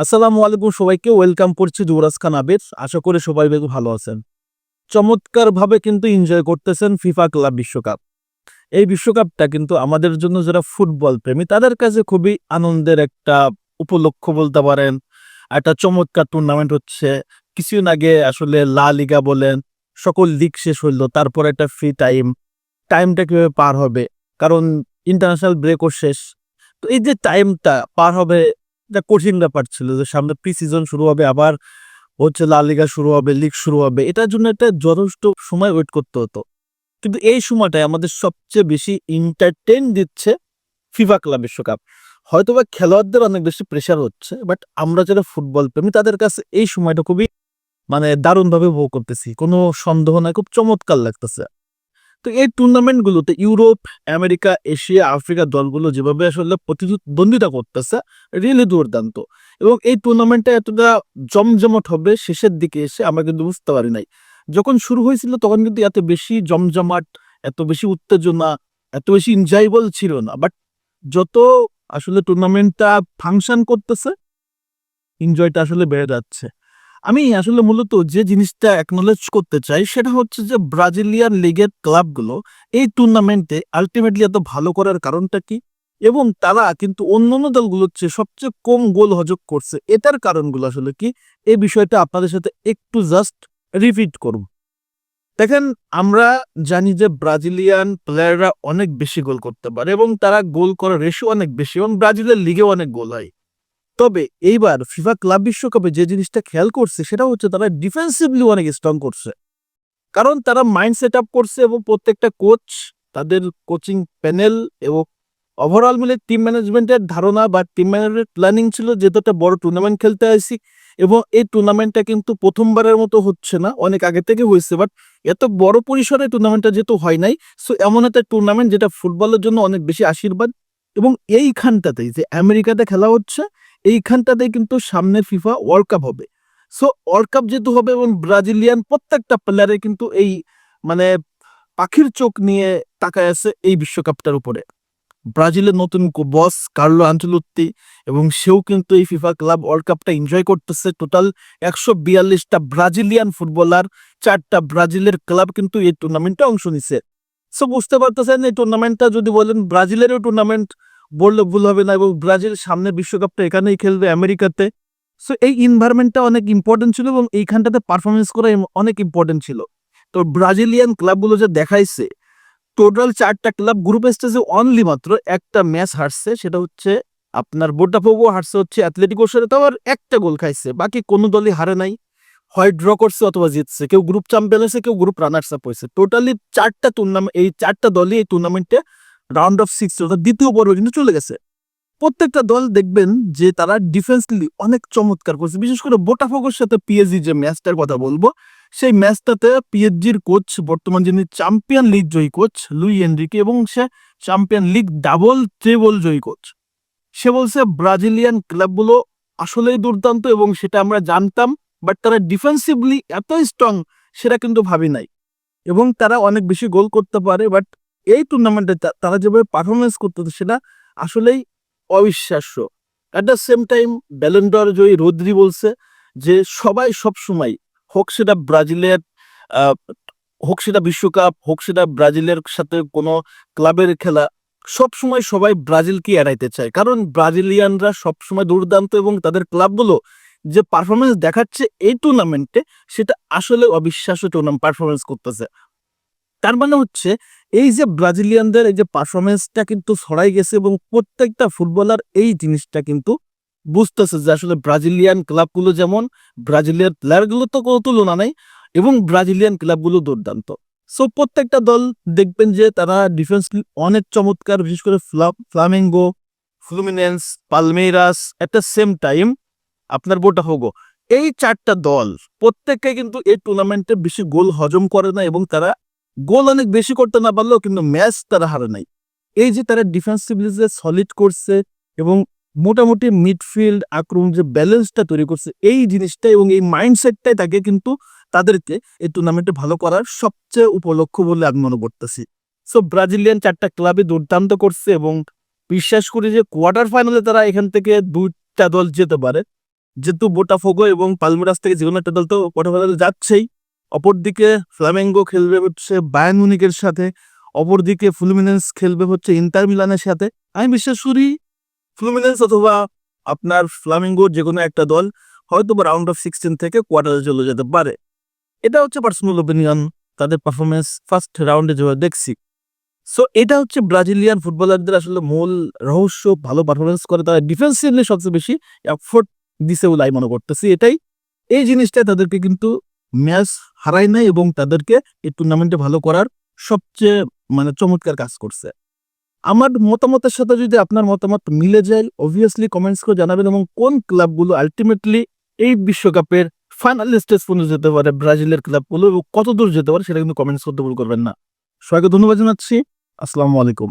আসসালামু আলাইকুম সবাইকে ওয়েলকাম করছি যুবরাজ খান আবির। আশা করি সবাই বেশ ভালো আছেন। চমৎকার ভাবে কিন্তু এনজয় করতেছেন ফিফা ক্লাব বিশ্বকাপ। এই বিশ্বকাপটা কিন্তু আমাদের জন্য যারা ফুটবল প্রেমী, তাদের কাছে খুবই আনন্দের একটা উপলক্ষ বলতে পারেন। একটা চমৎকার টুর্নামেন্ট হচ্ছে। কিছুদিন আগে আসলে লা লিগা বলেন, সকল লিগ শেষ হইল, তারপর একটা ফ্রি টাইম টাইমটা কীভাবে পার হবে? কারণ ইন্টারন্যাশনাল ব্রেকও শেষ। তো এই যে টাইমটা পার হবে একটা কঠিন ব্যাপার ছিল যে সামনে প্রি সিজন শুরু হবে, আবার হচ্ছে লা লিগা শুরু হবে লিগ শুরু হবে। এটার জন্য একটা যথেষ্ট সময় ওয়েট করতে হতো। কিন্তু এই সময়টায় আমাদের সবচেয়ে বেশি ইন্টারটেন দিচ্ছে ফিফা ক্লাব বিশ্বকাপ। হয়তো বা খেলোয়াড়দের অনেক বেশি প্রেশার হচ্ছে বাট আমরা যারা ফুটবল প্রেমী, তাদের কাছে এই সময়টা খুবই মানে দারুণভাবে উপভোগ করতেছি। কোনো সন্দেহ নাই, খুব চমৎকার লাগতেছে। তো এই টুর্নামেন্টগুলোতে ইউরোপ, আমেরিকা, এশিয়া, আফ্রিকা দলগুলো যেভাবে আসলে প্রতিদ্বন্দ্বিতা করতেছে রিয়েলি দুর্দান্ত। এবং এই টুর্নামেন্টটা এতটা জমজমট হবে শেষের দিকে এসে আমরা কিন্তু বুঝতে পারি নাই। যখন শুরু হয়েছিল তখন কিন্তু এত বেশি জমজমাট, এত বেশি উত্তেজনা, এত বেশি এনজয়েবল ছিল না। বাট যত আসলে টুর্নামেন্টটা ফাংশন করতেছে এনজয়টা আসলে বেড়ে যাচ্ছে। আমি আসলে মূলত যে জিনিসটা অ্যাকনোলেজ করতে চাই, সেটা হচ্ছে যে ব্রাজিলিয়ান লিগের ক্লাবগুলো এই টুর্নামেন্টে আলটিমেটলি এত ভালো করার কারণটা কি? এবং তারা কিন্তু অন্যান্য দলগুলোর চেয়ে সবচেয়ে কম গোল হজক করছে। এটার কারণগুলো আসলে কি? এই বিষয়টা আপনাদের সাথে একটু জাস্ট রিপিট করব। দেখেন, আমরা জানি যে ব্রাজিলিয়ান প্লেয়াররা অনেক বেশি গোল করতে পারে এবং তারা গোল করার রেশিও অনেক বেশি এবং ব্রাজিলের লিগেও অনেক গোল হয়। তবে এইবার ফিফা ক্লাব বিশ্বকাপে যে জিনিসটা খেয়াল করছে, সেটা হচ্ছে তারা ডিফেন্সিভলি অনেক স্ট্রং করছে। কারণ তারা মাইন্ড সেট আপ করছে এবং প্রত্যেকটা কোচ তাদের কোচিং প্যানেল এবং ওভারঅল মিলে টিম ম্যানেজমেন্টের ধারণা বা টিম ম্যানেজমেন্টের প্ল্যানিং ছিল যেহেতু একটা বড় টুর্নামেন্ট খেলতে আসি এবং এই টুর্নামেন্টটা কিন্তু প্রথমবারের মতো হচ্ছে না, অনেক আগে থেকে হয়েছে বাট এত বড় পরিসরে টুর্নামেন্টটা যেহেতু হয় নাই সো এমন একটা টুর্নামেন্ট যেটা ফুটবলের জন্য অনেক বেশি আশীর্বাদ এবং এইখানটাতেই যে আমেরিকাতে খেলা হচ্ছে এইখানটাতে কিন্তু সামনের ফিফা ওয়ার্ল্ড কাপ হবে। সো ওয়ার্ল্ড কাপ যেহেতু হবে এবং ব্রাজিলিয়ান প্রত্যেকটা প্লেয়ারে কিন্তু এই মানে পাখির চোখ নিয়ে তাকায় আছে এই বিশ্বকাপটার উপরে। ব্রাজিলের নতুন বস কার্লো আঞ্চলত্তি এবং সেও কিন্তু এই ফিফা ক্লাব ওয়ার্ল্ড কাপটা এনজয় করতেছে। টোটাল একশো বিয়াল্লিশটা ব্রাজিলিয়ান ফুটবলার চারটা ব্রাজিলের ক্লাব কিন্তু এই টুর্নামেন্টে অংশ নিছে। সো বুঝতে পারতেছেন এই টুর্নামেন্টটা যদি বলেন ব্রাজিলেরও টুর্নামেন্ট বললে, ভুল হবে না। এবং ব্রাজিল সামনে বিশ্বকাপটা এখানেই খেলবে আমেরিকাতে। সো এই ইনভায়রনমেন্টটা অনেক ইম্পর্টেন্ট ছিল এবং এইখানটাতে পারফরমেন্স করা অনেক ইম্পর্টেন্ট ছিল। তো ব্রাজিলিয়ান ক্লাবগুলো যে দেখাইছে টোটাল চারটা ক্লাব গ্রুপ স্টেজে অনলি মাত্র একটা ম্যাচ হারছে। সেটা হচ্ছে আপনার বোটাফোগো, হারছে হচ্ছে অ্যাথলেটিকোর সাথে তো আবার একটা গোল খাইছে। বাকি কোনো দলই হারে নাই। হয় ড্র করছে অথবা জিতছে। কেউ গ্রুপ চ্যাম্পিয়ন হয়েছে, কেউ গ্রুপ রানার্স আপ হয়েছে। টোটালি চারটা টুর্নামেন্ট এই চারটা দলই এই টুর্নামেন্টে রাউন্ড অফ সিক্স অর্থাৎ দ্বিতীয় পর্বে কিন্তু চলে গেছে। প্রত্যেকটা দল দেখবেন যে তারা ডিফেন্সলি অনেক চমৎকার করছে। বিশেষ করে বোটাফোগোর সাথে পিএসজি যে ম্যাচটার কথা বলব, সেই ম্যাচটাতে পিএসজির কোচ বর্তমান যিনি চ্যাম্পিয়ন লিগ জয়ী কোচ লুই এনরিকে, এবং সে চ্যাম্পিয়ন লিগ ডাবল ট্রেবল জয়ী কোচ সে বলছে, ব্রাজিলিয়ান ক্লাবগুলো আসলেই দুর্দান্ত এবং সেটা আমরা জানতাম বাট তারা ডিফেন্সিভলি এত স্ট্রং সেটা কিন্তু ভাবি নাই। এবং তারা অনেক বেশি গোল করতে পারে বাট এই টুর্নামেন্টে তারা যেভাবে পারফরমেন্স করতেছে সেটা আসলেই অবিশ্বাস্য। At the same time Ballon d'Or Joyee Rodri বলছে যে সবাই সব সময় হোক সেটা ব্রাজিলের হোক সেটা বিশ্বকাপ, হোক সেটা ব্রাজিলের সাথে কোনো ক্লাবের খেলা, সব সময় সবাই ব্রাজিলকে এড়াইতে চায়। কারণ ব্রাজিলিয়ানরা সব সময় দুর্দান্ত এবং তাদের ক্লাবগুলো যে পারফরমেন্স দেখাচ্ছে এই টুর্নামেন্টে সেটা আসলে অবিশ্বাস্য টুর্নামেন্ট পারফরমেন্স করতেছে। তার মানে হচ্ছে এই যে ব্রাজিলিয়ানদের এই যে পারফরমেন্সটা কিন্তু ছড়াই গেছে এবং প্রত্যেকটা ফুটবলার এই জিনিসটা কিন্তু বুঝতেছে যে আসলে ব্রাজিলিয়ান ক্লাবগুলো যেমন, ব্রাজিলিয়ান প্লেয়ারগুলো তো কোনো তুলনা নাই এবং ব্রাজিলিয়ান ক্লাবগুলো দুর্দান্ত। সো প্রত্যেকটা দল দেখবেন যে তারা ডিফেন্স অনেক চমৎকার, বিশেষ করে Flamengo, Fluminense Palmeiras at the same time আপনার বোটা বোটাফোগো, এই চারটা দল প্রত্যেককে কিন্তু এই টুর্নামেন্টে বেশি গোল হজম করে না এবং তারা গোল অনেক বেশি করতে না পারলেও কিন্তু ম্যাচ তারা হারে নাই। এই যে তারা ডিফেন্সিভলি যে সলিড করছে এবং মোটামুটি মিডফিল্ড আক্রমণ যে ব্যালেন্সটা তৈরি করছে, এই জিনিসটা এবং এই মাইন্ডসেটটাই তাকে কিন্তু তাদেরকে এই টুর্নামেন্টে ভালো করার সবচেয়ে উপলক্ষ বলে আমি মনে করতেছি। সো ব্রাজিলিয়ান চারটা ক্লাবে দুর্দান্ত করছে এবং বিশ্বাস করি যে কোয়ার্টার ফাইনালে তারা এখান থেকে দুইটা দল যেতে পারে। যেহেতু বোটাফোগো এবং পালমিরাস থেকে যে কোনো একটা দল তো কোয়ার্টার ফাইনালে যাচ্ছেই। অপরদিকে ফ্লামেঙ্গো খেলবে হচ্ছে বায়ান মুনিকের সাথে, অপরদিকে ফ্লুমিনেন্স খেলবে হচ্ছে ইন্টার মিলানের সাথে। আমি বিশ্বাস করি ফ্লুমিনেন্স অথবা আপনার ফ্লামিঙ্গো যে কোনো একটা দল হয়তো বা রাউন্ড অফ সিক্সটিন থেকে কোয়ার্টারে চলে যেতে পারে। এটা হচ্ছে পার্সোনাল ওপিনিয়ন তাদের পারফরমেন্স ফার্স্ট রাউন্ডে যেভাবে দেখছি। সো এটা হচ্ছে ব্রাজিলিয়ান ফুটবলারদের আসলে মূল রহস্য, ভালো পারফরমেন্স করে তারা ডিফেন্সিভলি সবচেয়ে বেশি এফোর্ট দিছে বলে আমি মনে করতেছি। এটাই, এই জিনিসটা তাদেরকে কিন্তু ম্যাচ হারায় নাই এবং তাদেরকে এই টুর্নামেন্টে ভালো করার সবচেয়ে মানে চমৎকার কাজ করছে। আমার মতামতের সাথে যদি আপনার মতামত মিলে যায় অবভিয়াসলি কমেন্টস করে জানাবেন এবং কোন ক্লাবগুলো আলটিমেটলি এই বিশ্বকাপের ফাইনাল স্টেজ পর্যন্ত যেতে পারে, ব্রাজিলের ক্লাবগুলো এবং কত দূর যেতে পারে, সেটা কিন্তু কমেন্টস করতে ভুল করবেন না। সবাইকে ধন্যবাদ জানাচ্ছি। আসসালামু আলাইকুম।